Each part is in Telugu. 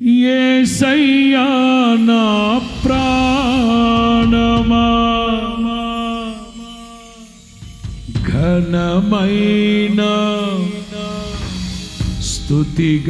ఏసయ్యా నా ప్రాణమా. ఘనమైన స్తుతిగానమా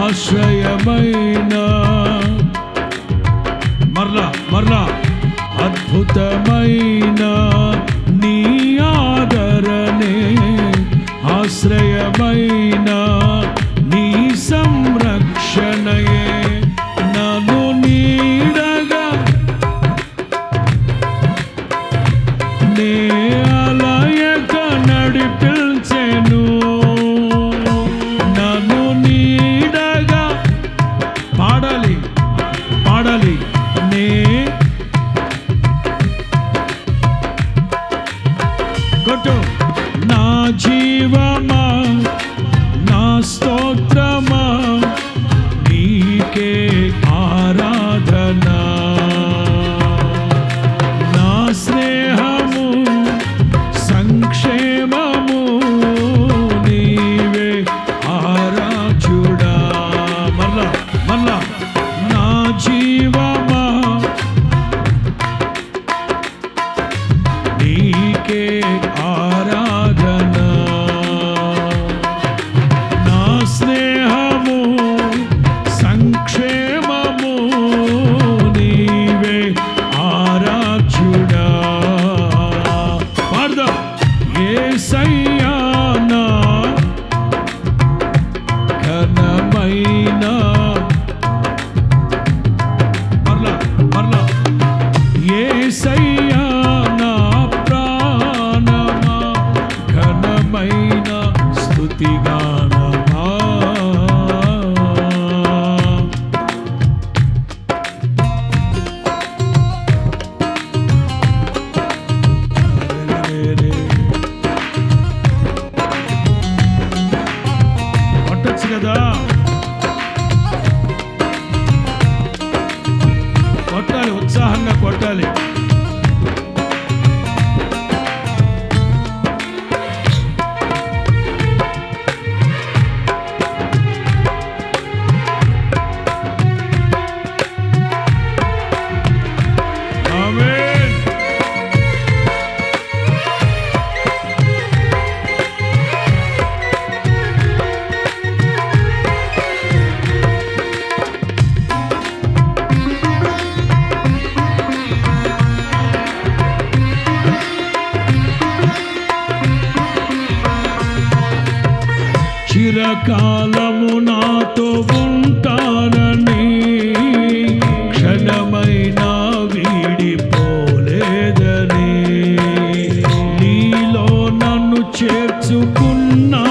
ఆశ్రయమైన మరలా మరలా అద్భుతమైన నీ ఆదరణే ఆశ్రయమైన Cali. కాలము నాతో ఉంటానని క్షణమైన వీడిపోలేదని నీలో నన్ను చేర్చుకున్నా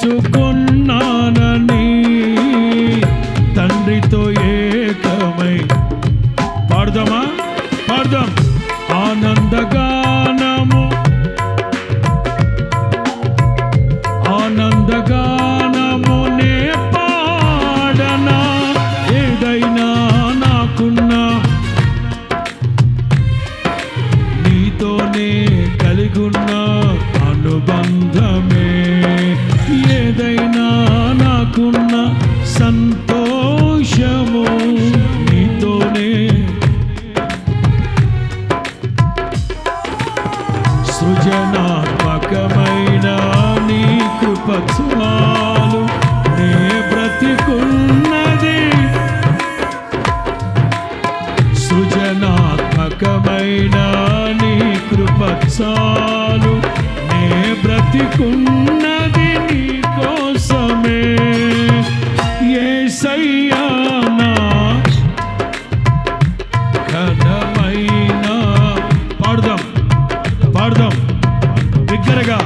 to go చాలు. నే బ్రతికున్నది నీ కోసమే ఏ సయ్యానా ఘనమైన పాడదాం పాడదాం. దగ్గరగా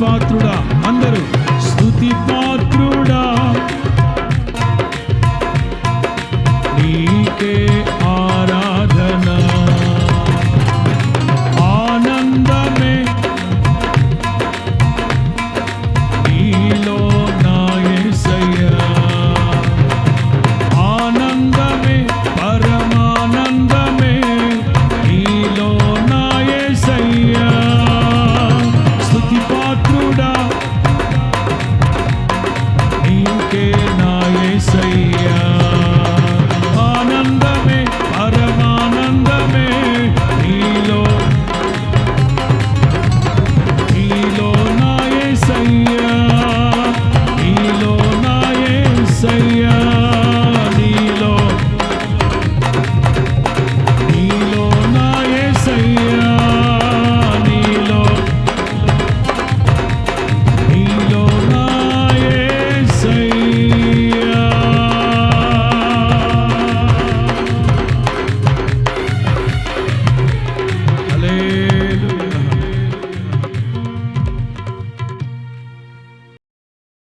పాత్రుడా అందరూ.